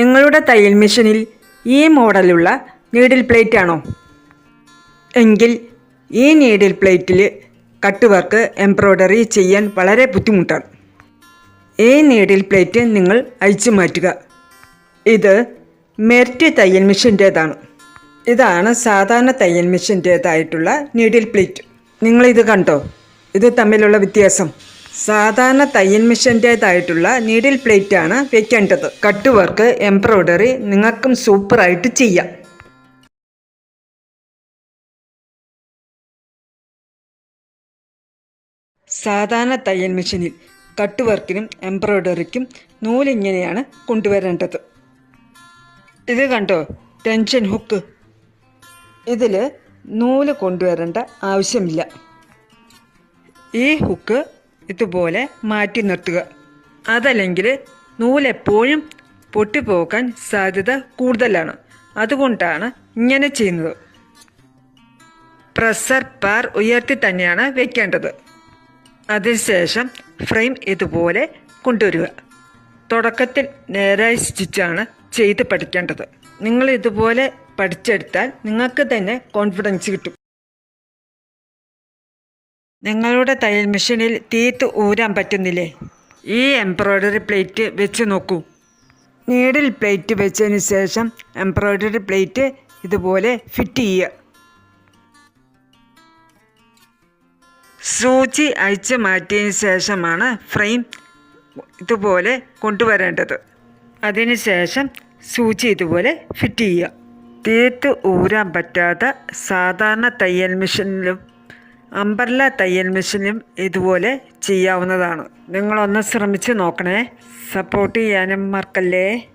നിങ്ങളുടെ തയ്യൽ മെഷീനിൽ ഈ മോഡലുള്ള നീഡിൽ പ്ലേറ്റ് ആണോ? എങ്കിൽ ഈ നീഡിൽ പ്ലേറ്റിൽ കട്ട് വർക്ക് എംബ്രോയ്ഡറി ചെയ്യാൻ വളരെ ബുദ്ധിമുട്ടാണ്. ഈ നീഡിൽ പ്ലേറ്റ് നിങ്ങൾ അഴിച്ചു മാറ്റുക. ഇത് മെർറ്റ് തയ്യൽ മെഷീന്റേതാണ്. ഇതാണ് സാധാരണ തയ്യൽ മെഷീന്റേതായിട്ടുള്ള നീഡിൽ പ്ലേറ്റ്. നിങ്ങളിത് കണ്ടോ? ഇത് തമ്മിലുള്ള വ്യത്യാസം. സാധാരണ തയ്യൽ മെഷീന്റേതായിട്ടുള്ള നീഡിൽ പ്ലേറ്റ് ആണ് വെക്കേണ്ടത്. കട്ട് വർക്ക് എംബ്രോയ്ഡറി നിങ്ങൾക്കും സൂപ്പറായിട്ട് ചെയ്യാം. സാധാരണ തയ്യൽ മെഷീനിൽ കട്ട് വർക്കിനും എംബ്രോയ്ഡറിക്കും നൂലിങ്ങനെയാണ് കൊണ്ടുവരേണ്ടത്. ഇത് കണ്ടോ? Tension hook. ഇതിൽ നൂൽ കൊണ്ടുവരേണ്ട ആവശ്യമില്ല. ഈ ഹുക്ക് ഇതുപോലെ മാറ്റി നിർത്തുക. അതല്ലെങ്കിൽ നൂലെപ്പോഴും പൊട്ടിപ്പോകാൻ സാധ്യത കൂടുതലാണ്. അതുകൊണ്ടാണ് ഇങ്ങനെ ചെയ്യുന്നത്. പ്രസർ പാർ ഉയർത്തി തന്നെയാണ് വെക്കേണ്ടത്. അതിനുശേഷം ഫ്രെയിം ഇതുപോലെ കൊണ്ടുവരിക. തുടക്കത്തിൽ നേരായ സ്റ്റിച്ചാണ് ചെയ്ത് പഠിക്കേണ്ടത്. നിങ്ങൾ ഇതുപോലെ പഠിച്ചെടുത്താൽ നിങ്ങൾക്ക് തന്നെ കോൺഫിഡൻസ് കിട്ടും. നിങ്ങളുടെ തയ്യൽ മെഷീനിൽ തീത്ത് ഊരാൻ പറ്റുന്നില്ലേ? ഈ എംബ്രോയ്ഡറി പ്ലേറ്റ് വെച്ച് നോക്കൂ. നീഡിൽ പ്ലേറ്റ് വെച്ചതിന് ശേഷം എംബ്രോയ്ഡറി പ്ലേറ്റ് ഇതുപോലെ ഫിറ്റ് ചെയ്യുക. സൂചി അഴിച്ച് മാറ്റിയതിന് ശേഷമാണ് ഫ്രെയിം ഇതുപോലെ കൊണ്ടുവരേണ്ടത്. അതിനുശേഷം സൂചി ഇതുപോലെ ഫിറ്റ് ചെയ്യുക. തീർത്ത് ഊരാൻ പറ്റാത്ത സാധാരണ തയ്യൽ മെഷീനിലും അമ്പർല തയ്യൽ മെഷീനും ഇതുപോലെ ചെയ്യാവുന്നതാണ്. നിങ്ങളൊന്ന് ശ്രമിച്ച് നോക്കണേ. സപ്പോർട്ട് ചെയ്യാനും മറക്കല്ലേ?